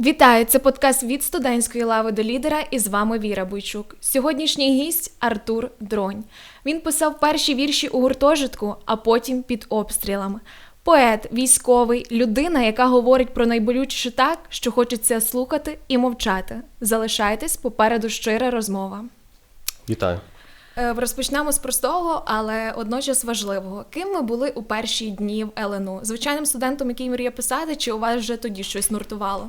Вітаю! Це подкаст від студентської лави до лідера, і з вами Віра Бойчук. Сьогоднішній гість Артур Дронь. Він писав перші вірші у гуртожитку, а потім під обстрілами. Поет, військовий, людина, яка говорить про найболючіше так, що хочеться слухати і мовчати. Залишайтесь попереду щира розмова. Вітаю. Е, Розпочнемо з простого, але одночас важливого. Ким ви були у перші дні в ЛНУ? Звичайним студентом, який мріє писати, чи у вас вже тоді щось нуртувало?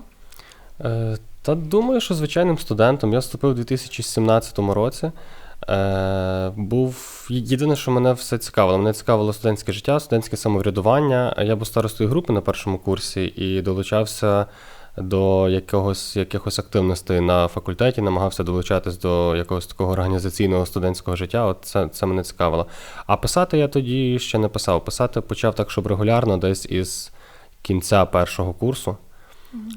Е, Та думаю, що звичайним студентом. Я вступив у 2017 році. Е, Був єдине, що мене все цікавило. Мене цікавило студентське життя, студентське самоврядування. Я був старостою групи на першому курсі і долучався до якогось, якихось активностей на факультеті, намагався долучатись до якогось такого організаційного студентського життя. От це, це мене цікавило. А писати я тоді ще не писав. Писати почав так, щоб регулярно, десь із кінця першого курсу.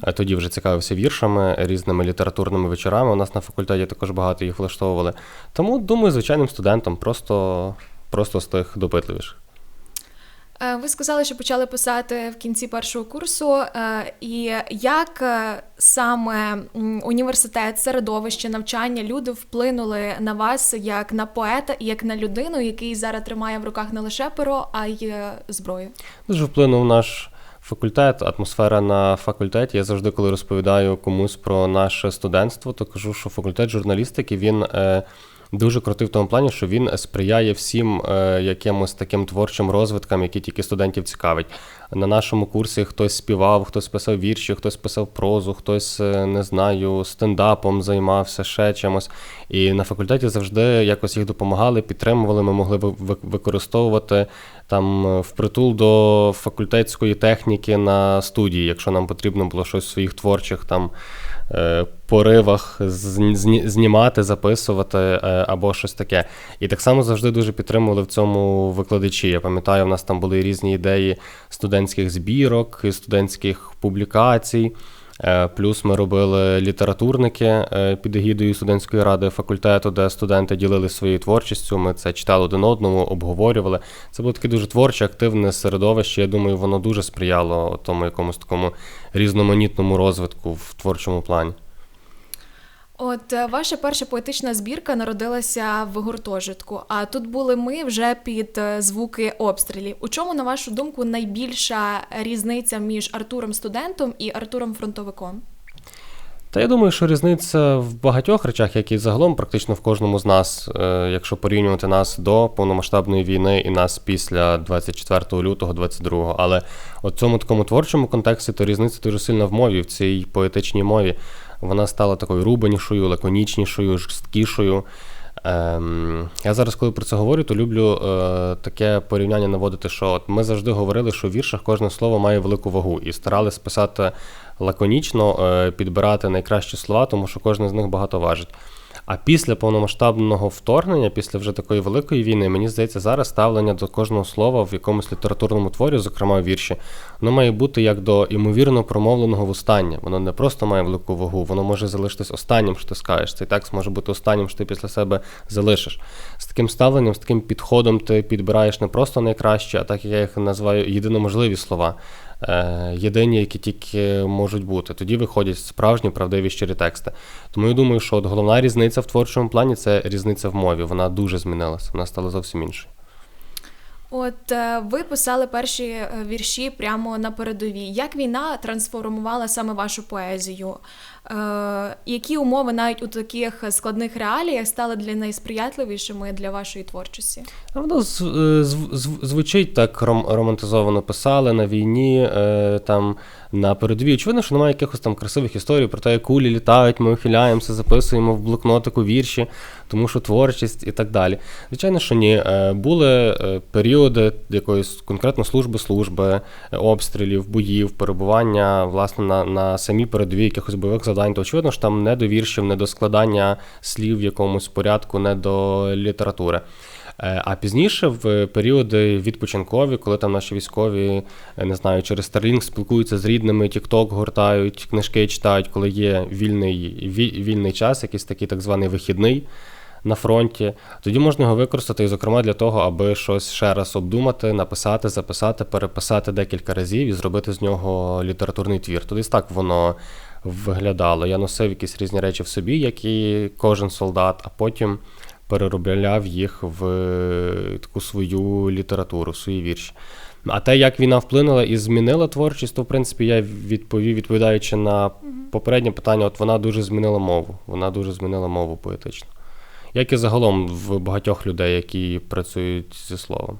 А Тоді вже цікавився віршами, різними літературними вечорами. У нас на факультеті також багато їх влаштовували. Тому, думаю, звичайним студентом, просто, просто з тих допитливіших. Е, Ви сказали, що почали писати в кінці першого курсу. Е, І як е, саме університет, середовище, навчання, люди вплинули на вас як на поета і як на людину, який зараз тримає в руках не лише перо, а й зброю? Дуже вплинув наш факультет, атмосфера на факультеті. Я завжди, коли розповідаю комусь про наше студентство, то кажу, що факультет журналістики він. Дуже крутий в тому плані, що він сприяє всім е, якимось таким творчим розвиткам, які тільки студентів цікавить. На нашому курсі хтось співав, хтось писав вірші, хтось писав прозу, хтось е, не знаю, стендапом займався ще чимось. І на факультеті завжди якось їх допомагали, підтримували. Ми могли ви- ви- використовувати там е, впритул до факультетської техніки на студії, якщо нам потрібно було щось в своїх творчих там поривах зні- зні- знімати, записувати е, або щось таке. І так само завжди дуже підтримували в цьому викладачі. Я пам'ятаю, в нас там були різні ідеї студентських збірок, студентських публікацій. Е, Плюс ми робили літературники е, під егідою студентської ради факультету, де студенти ділилися своєю творчістю. Ми це читали один одному, обговорювали. Це було таке дуже творче, активне середовище. Я думаю, воно дуже сприяло тому якомусь такому різноманітному розвитку в творчому плані. От е, ваша перша поетична збірка народилася в гуртожитку, а тут були ми вже під е, звуки обстрілів. У чому, на вашу думку, найбільша різниця між Артуром студентом і Артуром фронтовиком? Та я думаю, що різниця в багатьох речах, як і загалом, практично в кожному з нас, е, якщо порівнювати нас до повномасштабної війни і нас після 24 лютого 22-го. Але от цьому такому творчому контексті, то різниця дуже сильна в мові, в цій поетичній мові. Вона стала такою рубанішою, лаконічнішою, жорсткішою. Ем, я зараз, коли про це говорю, то люблю е, таке порівняння наводити, що от ми завжди говорили, що в віршах кожне слово має велику вагу, і старалися писати лаконічно, е, підбирати найкращі слова, тому що кожне з них багато важить. А після повномасштабного вторгнення, після вже такої великої війни, мені здається, зараз ставлення до кожного слова в якомусь літературному творі, зокрема в вірші, воно має бути як до імовірно промовленого вустання. Воно не просто має велику вагу, воно може залишитись останнім, що ти скажеш. Цей текст може бути останнім, що ти після себе залишиш. З таким ставленням, з таким підходом ти підбираєш не просто найкраще, а так як я їх називаю єдиноможливі слова. Е, Єдині, які тільки можуть бути. Тоді виходять справжні правдиві щирі тексти. Тому я думаю, що от головна різниця в творчому плані це різниця в мові. Вона дуже змінилася, вона стала зовсім іншою. От е, ви писали перші е, вірші прямо на передовій. Як війна трансформувала саме вашу поезію? Е, які умови навіть у таких складних реаліях стали для найсприятливішими для вашої творчості? Воно е, зв- зв- звучить так ром- романтизовано писали на війні, е, там на передовій. Очевидно, що немає якихось там красивих історій про те, як кулі літають, ми ухиляємося, записуємо в блокнотику вірші, тому що творчість і так далі. Звичайно, що ні. Е, Були е, періоди якоїсь конкретно служби служби, е, обстрілів, боїв, перебування власне на, на самій передовій якихось бойових завдань. То очевидно, що там не до віршів, не до складання слів в якомусь порядку, не до літератури. А пізніше, в періоди відпочинкові, коли там наші військові, не знаю, через Starlink спілкуються з рідними, TikTok гортають, книжки читають, коли є вільний, вільний час, якийсь такий так званий вихідний на фронті, тоді можна його використати, і, зокрема, для того, аби щось ще раз обдумати, написати, записати, переписати декілька разів і зробити з нього літературний твір. Тоді так воно виглядало. Я носив якісь різні речі в собі, як і кожен солдат, а потім переробляв їх в е, таку свою літературу, в свої вірші. А те, як війна вплинула і змінила творчість, то в принципі я відповів, відповідаючи на попереднє питання, от вона дуже змінила мову. Вона дуже змінила мову поетично. Як і загалом в багатьох людей, які працюють зі словом.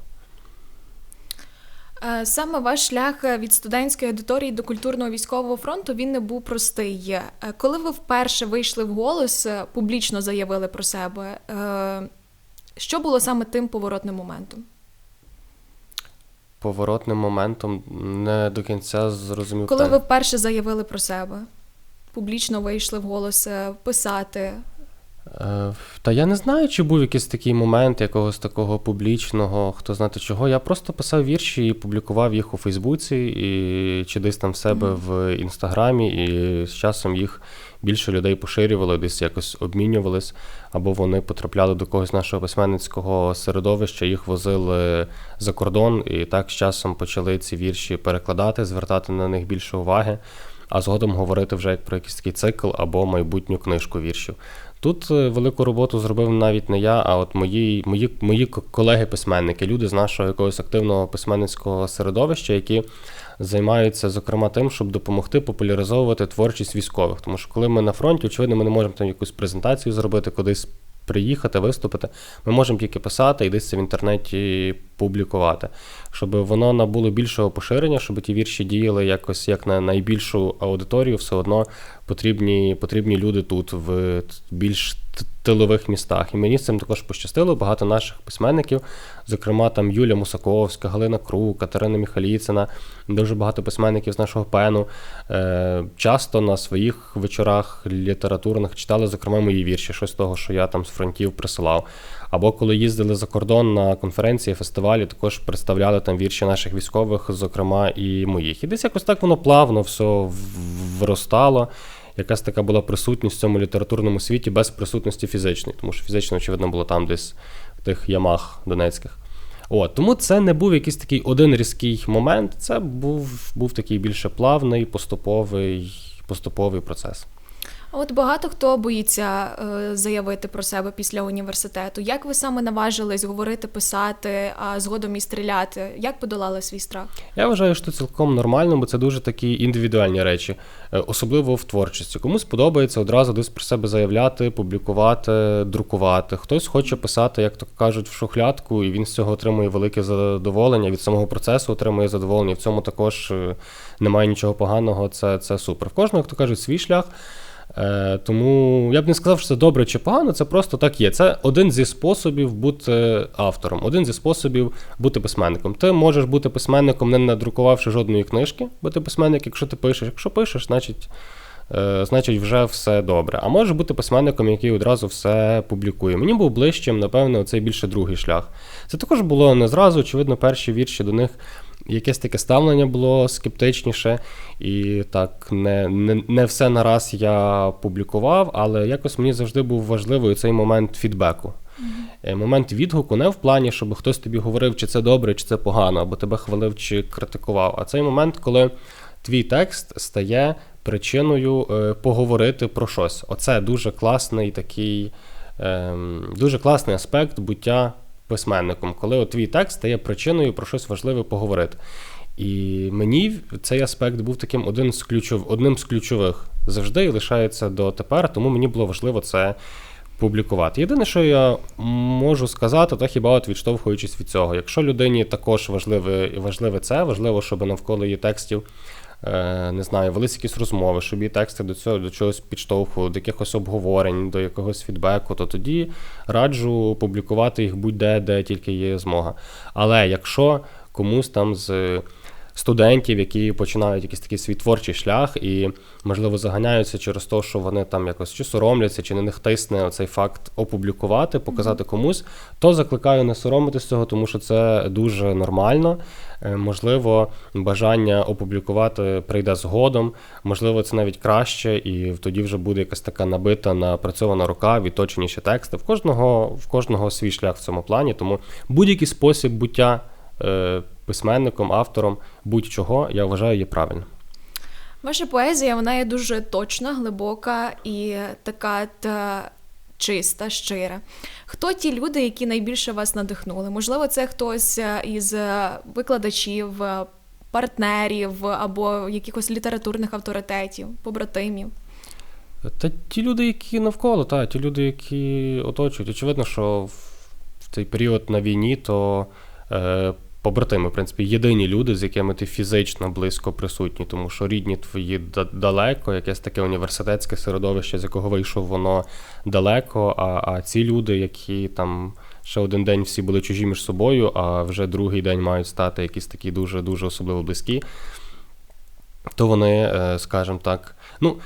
Е, Саме ваш шлях від студентської аудиторії до культурного військового фронту він не був простий. Е, Коли ви вперше вийшли в голос, е, публічно заявили про себе, е, що було саме тим поворотним моментом? Поворотним моментом не до кінця зрозумів. Коли ви вперше заявили про себе, публічно вийшли в голос е, писати. Е, Та я не знаю, чи був якийсь такий момент якогось такого публічного, хто знати чого. Я просто писав вірші і публікував їх у Фейсбуці, і чи десь там в себе в інстаграмі, і з часом їх більше людей поширювало, десь якось обмінювались, або вони потрапляли до когось нашого письменницького середовища, їх возили за кордон, і так з часом почали ці вірші перекладати, звертати на них більше уваги, а згодом говорити вже як про якийсь такий цикл або майбутню книжку віршів. Тут е, велику роботу зробив навіть не я, а от мої, мої, мої колеги-письменники, люди з нашого якогось активного письменницького середовища, які займаються, зокрема, тим, щоб допомогти популяризовувати творчість військових. Тому що коли ми на фронті, очевидно, ми не можемо там якусь презентацію зробити, кудись приїхати, виступити. Ми можемо тільки писати і десь це в інтернеті публікувати, щоб воно набуло більшого поширення, щоб ті вірші діяли якось як на найбільшу аудиторію, все одно потрібні, потрібні люди тут, в більш тилових містах. І мені з цим також пощастило. Багато наших письменників, зокрема там Юля Мусаковська, Галина Крук, Катерина Міхаліцина, дуже багато письменників з нашого пену. Е, часто на своїх вечорах літературних читали, зокрема, мої вірші, щось того, що я там з фронтів присилав. Або коли їздили за кордон на конференції, фестивалі, також представляли там вірші наших військових, зокрема і моїх. І десь якось так воно плавно все виростало. Якась така була присутність в цьому літературному світі без присутності фізичної, тому що фізично, очевидно, було там десь в тих ямах донецьких. От, тому це не був якийсь такий один різкий момент, це був, був такий більше плавний, поступовий, поступовий процес. От багато хто боїться е, заявити про себе після університету. Як ви саме наважились говорити, писати, а згодом і стріляти? Як подолали свій страх? Я вважаю, що цілком нормально, бо це дуже такі індивідуальні речі, е, особливо в творчості. Комусь подобається одразу десь про себе заявляти, публікувати, друкувати. Хтось хоче писати, як то кажуть, в шухлядку, і він з цього отримує велике задоволення. Від самого процесу отримує задоволення. В цьому також е, немає нічого поганого. Це, це супер. В кожного, як то кажуть, свій шлях. Е, Тому я б не сказав, що це добре чи погано, це просто так є. Це один зі способів бути автором, один зі способів бути письменником. Ти можеш бути письменником, не надрукувавши жодної книжки, бо ти письменник, якщо ти пишеш. Якщо пишеш, значить, значить вже все добре. А можеш бути письменником, який одразу все публікує. Мені був ближчим, напевно, цей більше другий шлях. Це також було не зразу, очевидно, перші вірші до них якесь таке ставлення було скептичніше, і так не, не, не все нараз я публікував, але якось мені завжди був важливий цей момент фідбеку. Е, Момент відгуку не в плані, щоб хтось тобі говорив, чи це добре, чи це погано, або тебе хвалив чи критикував. А цей момент, коли твій текст стає причиною е, поговорити про щось. Оце дуже класний такий, ем, дуже класний аспект буття письменником, коли от твій текст стає причиною про щось важливе поговорити. І мені цей аспект був таким один з ключов, одним з ключових завжди і лишається дотепер, тому мені було важливо це публікувати. Єдине, що я можу сказати, то хіба от відштовхуючись від цього. Якщо людині також важливе, важливе це, важливо, щоб навколо її текстів. Е, Не знаю, велись якісь розмови, щоб її тексти до цього до чогось підштовхували, до якихось обговорень, до якогось фідбеку, то тоді раджу публікувати їх будь-де, де тільки є змога. Але якщо комусь там з студентів, які починають якийсь такий свій творчий шлях і, можливо, заганяються через те, що вони там якось чи соромляться, чи на них тисне цей факт опублікувати, показати комусь, то закликаю не соромитись цього, тому що це дуже нормально. Е, Можливо, бажання опублікувати прийде згодом, можливо, це навіть краще, і тоді вже буде якась така набита, напрацьована рука, відточеніші тексти. В кожного, в кожного свій шлях в цьому плані, тому будь-який спосіб буття письменником, автором будь-чого, я вважаю, є правильним. Ваша поезія вона є дуже точна, глибока і така та чиста, щира. Хто ті люди, які найбільше вас надихнули? Можливо, це хтось е, із е, викладачів, е, партнерів або якихось літературних авторитетів, побратимів. Та ті люди, які навколо, та, ті люди, які оточують. Очевидно, що в, в цей період на війні, то е, побратими, в принципі, єдині люди, з якими ти фізично близько присутній, тому що рідні твої далеко, якесь таке університетське середовище, з якого вийшов воно далеко. А, а ці люди, які там ще один день всі були чужі між собою, а вже другий день мають стати якісь такі дуже дуже особливо близькі, то вони, е, скажімо так, ну.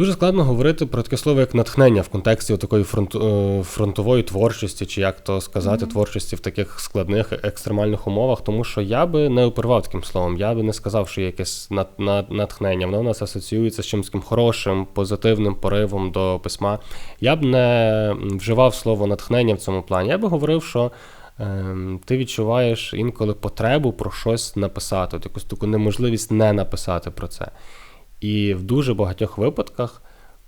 Дуже складно говорити про таке слово як натхнення в контексті такої фронт, е, фронтової творчості, чи як то сказати, Мгм. творчості в таких складних екстремальних умовах, тому що я би не оперував таким словом, я би не сказав, що є якесь нат- нат- натхнення. Воно у нас асоціюється з чимось таким хорошим, позитивним поривом до письма. Я б не вживав слово натхнення в цьому плані. Я би говорив, що. ем, Ти відчуваєш інколи потребу про щось написати, якусь таку неможливість не написати про це. І в дуже багатьох випадках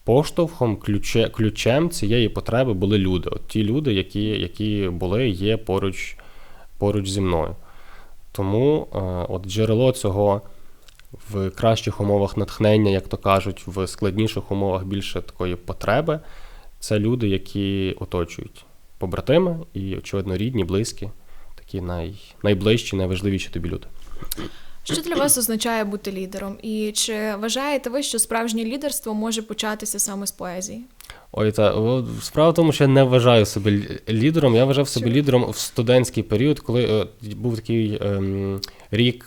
поштовхом, ключе, ключем цієї потреби були люди. От ті люди, які, які були, є поруч, поруч зі мною. Тому е, от джерело цього в кращих умовах натхнення, як то кажуть, в складніших умовах більше такої потреби, це люди, які оточують побратими і, очевидно, рідні, близькі, такі най, найближчі, найважливіші тобі люди. Що для вас означає бути лідером? І чи вважаєте ви, що справжнє лідерство може початися саме з поезії? Ой, та справа в тому, що я не вважаю себе лідером. Я вважав себе лідером в студентський період, коли е, був такий ем,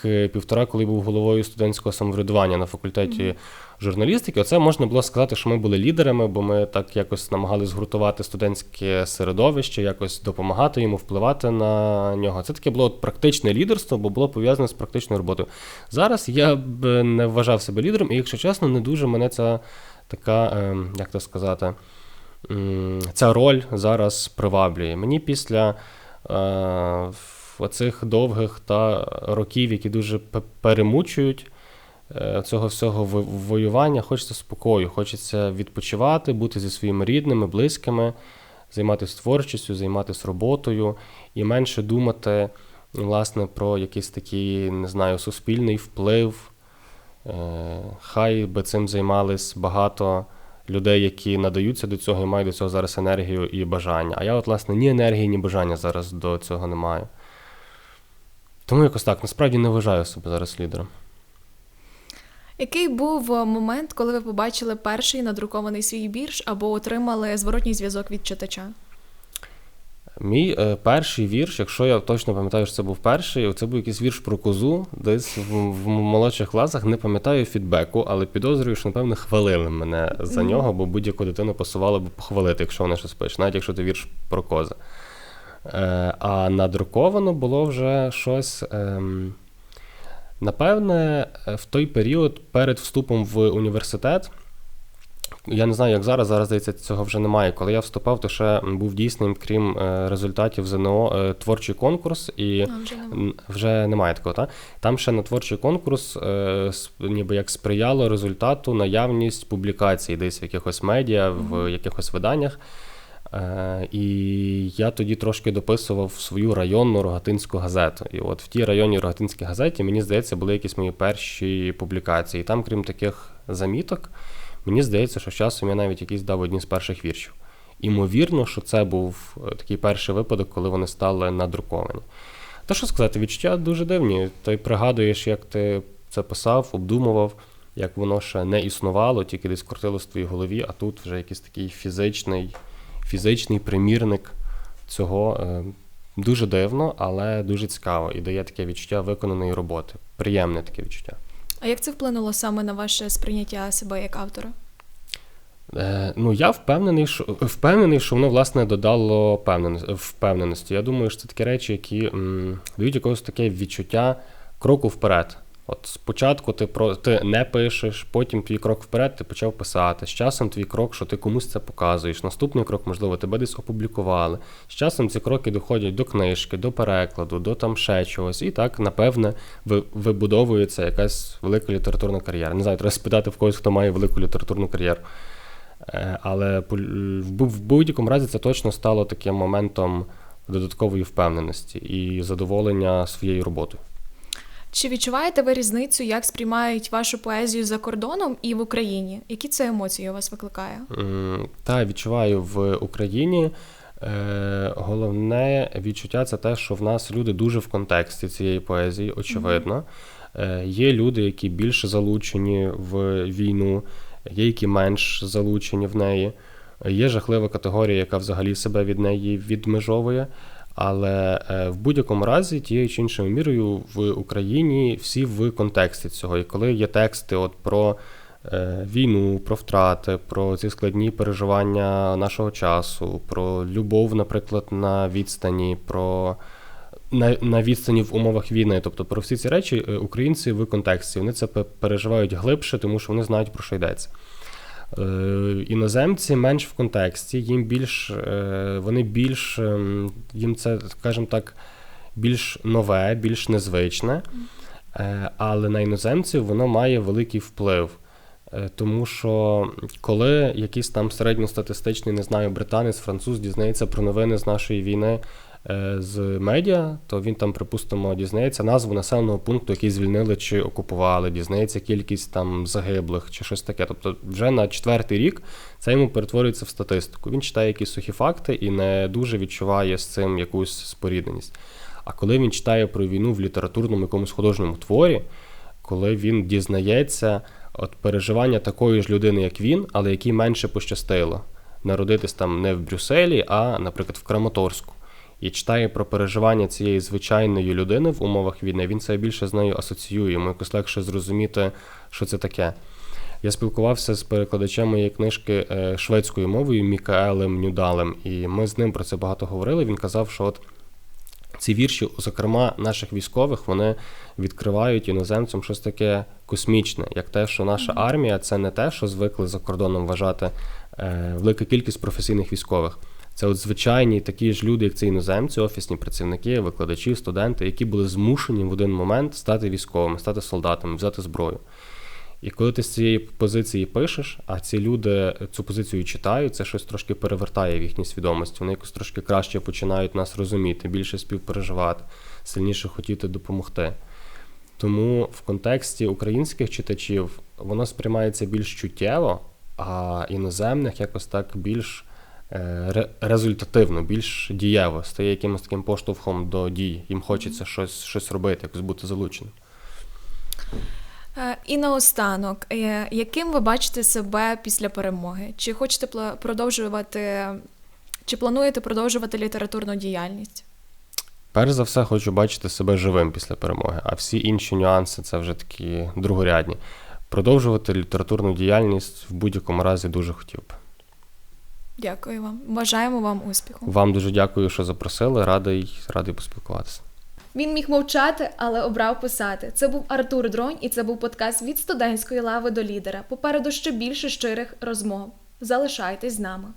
е, півтора, коли був головою студентського самоврядування на факультеті журналістики. Оце можна було сказати, що ми були лідерами, бо ми так якось намагалися згуртувати студентське середовище, якось допомагати йому, впливати на нього. Це таке було практичне лідерство, бо було пов'язане з практичною роботою. Зараз я б не вважав себе лідером, і якщо чесно, не дуже мене ця така, ем, як то сказати, ця роль зараз приваблює. Мені після е, оцих довгих та років, які дуже перемучують е, цього всього воювання, хочеться спокою, хочеться відпочивати, бути зі своїми рідними, близькими, займатися творчістю, займатися роботою і менше думати власне про якийсь такий, не знаю, суспільний вплив. Е, Хай би цим займались багато людей, які надаються до цього і мають до цього зараз енергію і бажання. А я, от, власне, ні енергії, ні бажання зараз до цього не маю. Тому якось так, насправді не вважаю себе зараз лідером. Який був е, момент, коли ви побачили перший надрукований свій вірш або отримали зворотній зв'язок від читача? Мій е, перший вірш, якщо я точно пам'ятаю, що це був перший, це був якийсь вірш про козу, десь в, в молодших класах. Не пам'ятаю фідбеку, але підозрюю, що напевно хвалили мене за нього, бо будь-яку дитину пасувало б похвалити, якщо вона щось пише, навіть якщо це вірш про кози. Е, а надруковано було вже щось. ем, Напевне, е, в той період перед вступом в університет. Я не знаю, як зараз. Зараз здається, цього вже немає. Коли я вступав, то ще був дійсним, крім е, результатів ЗНО, е, творчий конкурс, і А, вже нема. вже немає такого. Та? Там ще на творчий конкурс ніби як сприяло результату наявність публікацій десь в якихось медіа, в якихось виданнях. Е, І я тоді трошки дописував свою районну рогатинську газету. І от в тій районній рогатинській газеті, мені здається, були якісь мої перші публікації. І там, крім таких заміток, мені здається, що з часом я навіть якийсь дав одні з перших віршів. Імовірно, що це був е, такий перший випадок, коли вони стали надруковані. Та що сказати, відчуття дуже дивні. Ти пригадуєш, як ти це писав, обдумував, як воно ще не існувало, тільки десь крутилось в твоїй голові, а тут вже якийсь такий фізичний, фізичний примірник цього. е, Дуже дивно, але дуже цікаво і дає таке відчуття виконаної роботи. Приємне таке відчуття. А як це вплинуло саме на ваше сприйняття себе як автора? Е, ну, я впевнений, що впевнений, що воно власне додало впевненості. впевненості. Я думаю, що це такі речі, які м, дають якогось таке відчуття кроку вперед. От спочатку ти про ти не пишеш, потім твій крок вперед, ти почав писати. З часом твій крок, що ти комусь це показуєш. Наступний крок, можливо, тебе десь опублікували. З часом ці кроки доходять до книжки, до перекладу, до там ще чогось. І так, напевне, вибудовується якась велика літературна кар'єра. Не знаю, треба спитати в когось, хто має велику літературну кар'єру. Е, Але в будь-якому разі це точно стало таким моментом додаткової впевненості і задоволення своєю роботою. Чи відчуваєте ви різницю, як сприймають вашу поезію за кордоном і в Україні? Які це емоції у вас викликає? М, Та відчуваю в Україні. Е, головне відчуття це те, що в нас люди дуже в контексті цієї поезії, очевидно. Е, є люди, які більше залучені в війну, є які менш залучені в неї. Є жахлива категорія, яка взагалі себе від неї відмежовує. Але е, в будь-якому разі, тією чи іншою мірою в Україні всі в контексті цього. І коли є тексти от про е, війну, про втрати, про ці складні переживання нашого часу, про любов, наприклад, на відстані, про на, на відстані в умовах війни. Тобто про всі ці речі е, українці в контексті. Вони це переживають глибше, тому що вони знають, про що йдеться. Е, іноземці менш в контексті, їм більш е, вони більш ем, їм це, скажімо так, більш нове, більш незвичне. Е, але на іноземців воно має великий вплив. Тому що коли якийсь там середньостатистичний, не знаю, британець, француз дізнається про новини з нашої війни з медіа, то він там, припустимо, дізнається назву населеного пункту, який звільнили чи окупували, дізнається кількість там загиблих чи щось таке. Тобто, вже на четвертий рік це йому перетворюється в статистику. Він читає якісь сухі факти і не дуже відчуває з цим якусь спорідненість. А коли він читає про війну в літературному якомусь художньому творі, коли він дізнається от переживання такої ж людини, як він, але якій менше пощастило народитись там не в Брюсселі, а, наприклад, в Краматорську. І читає про переживання цієї звичайної людини в умовах війни, він це більше з нею асоціює, йому якось легше зрозуміти, що це таке. Я спілкувався з перекладачем моєї книжки е, шведською мовою Мікаелем Нюдалем, і ми з ним про це багато говорили. Він казав, що от ці вірші, зокрема наших військових, вони відкривають іноземцям щось таке космічне, як те, що наша армія це не те, що звикли за кордоном вважати е, велика кількість професійних військових. Це от звичайні такі ж люди, як ці іноземці, офісні працівники, викладачі, студенти, які були змушені в один момент стати військовими, стати солдатами, взяти зброю. І коли ти з цієї позиції пишеш, а ці люди цю позицію читають, це щось трошки перевертає в їхній свідомості. Вони якось трошки краще починають нас розуміти, більше співпереживати, сильніше хотіти допомогти. Тому в контексті українських читачів воно сприймається більш чуттєво, а іноземних якось так більш результативно, більш дієво, стає якимось таким поштовхом до дій. Їм хочеться щось, щось робити, якось бути залученим. Е, І наостанок, е, яким ви бачите себе після перемоги? Чи хочете продовжувати, чи плануєте продовжувати літературну діяльність? Перш за все, хочу бачити себе живим після перемоги, а всі інші нюанси це вже такі другорядні. Продовжувати літературну діяльність в будь-якому разі дуже хотів би. Дякую вам. Бажаємо вам успіху. Вам дуже дякую, що запросили. Радий, радий поспілкуватися. Він міг мовчати, але обрав писати. Це був Артур Дронь, і це був подкаст від студентської лави до лідера. Попереду ще більше щирих розмов. Залишайтесь з нами.